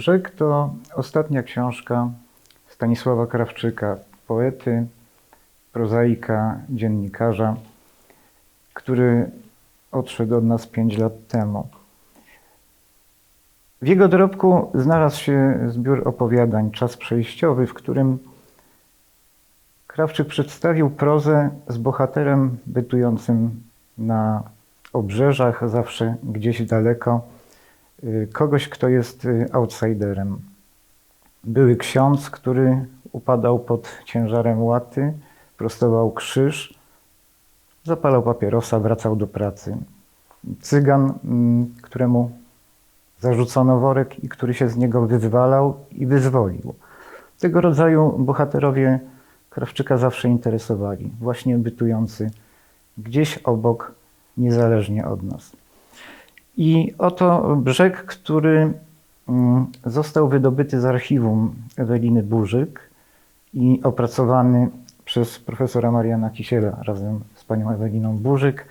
Brzeg to ostatnia książka Stanisława Krawczyka, poety, prozaika, dziennikarza, który odszedł od nas pięć lat temu. W jego dorobku znalazł się zbiór opowiadań Czas przejściowy, w którym Krawczyk przedstawił prozę z bohaterem bytującym na obrzeżach, zawsze gdzieś daleko, kogoś, kto jest y, outsiderem. Były ksiądz, który upadał pod ciężarem łaty, prostował krzyż, zapalał papierosa, wracał do pracy. Cygan, mm, któremu zarzucono worek i który się z niego wyzwalał i wyzwolił. Tego rodzaju bohaterowie Krawczyka zawsze interesowali, właśnie bytujący gdzieś obok, niezależnie od nas. I oto brzeg, który mm, został wydobyty z archiwum Eweliny Burzyk i opracowany przez profesora Mariana Kisiela razem z panią Eweliną Burzyk,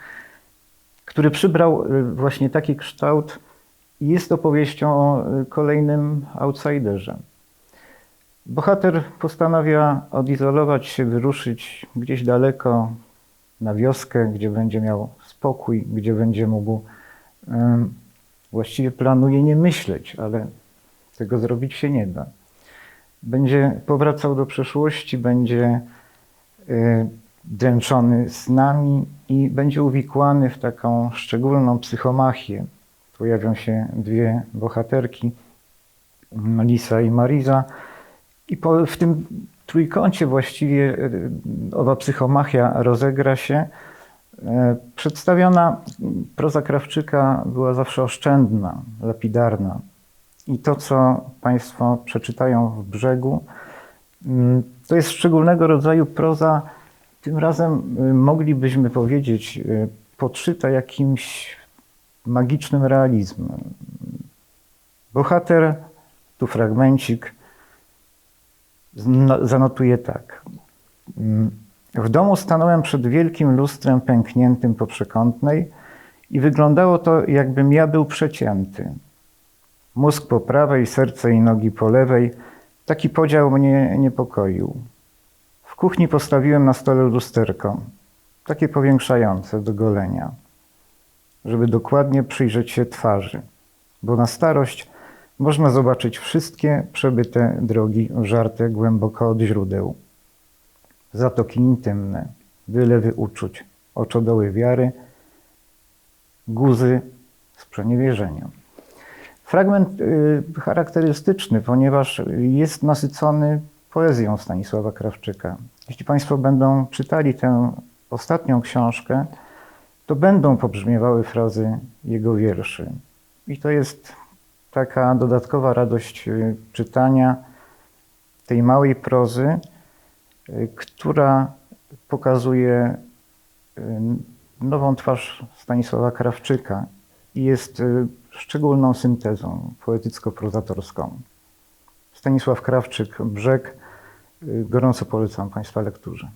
który przybrał y, właśnie taki kształt i jest opowieścią o y, kolejnym outsiderze. Bohater postanawia odizolować się, wyruszyć gdzieś daleko na wioskę, gdzie będzie miał spokój, gdzie będzie mógł, właściwie planuje nie myśleć, ale tego zrobić się nie da. Będzie powracał do przeszłości, będzie y, dręczony snami i będzie uwikłany w taką szczególną psychomachię. Pojawią się dwie bohaterki, Lisa i Mariza, i po, w tym trójkącie właściwie e, owa psychomachia rozegra się. E, Przedstawiona proza Krawczyka była zawsze oszczędna, lapidarna. I to, co Państwo przeczytają w brzegu, mm, to jest szczególnego rodzaju proza, tym razem y, moglibyśmy powiedzieć, y, podszyta jakimś magicznym realizmem. Bohater, tu fragmencik, zanotuje tak. W domu stanąłem przed wielkim lustrem pękniętym po przekątnej i wyglądało to, jakbym ja był przecięty. Mózg po prawej, serce i nogi po lewej. Taki podział mnie niepokoił. W kuchni postawiłem na stole lusterko, takie powiększające do golenia, żeby dokładnie przyjrzeć się twarzy, bo na starość można zobaczyć wszystkie przebyte drogi żarte głęboko od źródeł. Zatoki intymne, wylewy uczuć, oczodoły wiary, guzy sprzeniewierzenia. Fragment y, charakterystyczny, ponieważ jest nasycony poezją Stanisława Krawczyka. Jeśli Państwo będą czytali tę ostatnią książkę, to będą pobrzmiewały frazy jego wierszy. I to jest taka dodatkowa radość y, czytania tej małej prozy, która pokazuje y, nową twarz Stanisława Krawczyka i jest y, szczególną syntezą poetycko-prozatorską. Stanisław Krawczyk, Brzeg. Y, Gorąco polecam Państwa lekturze.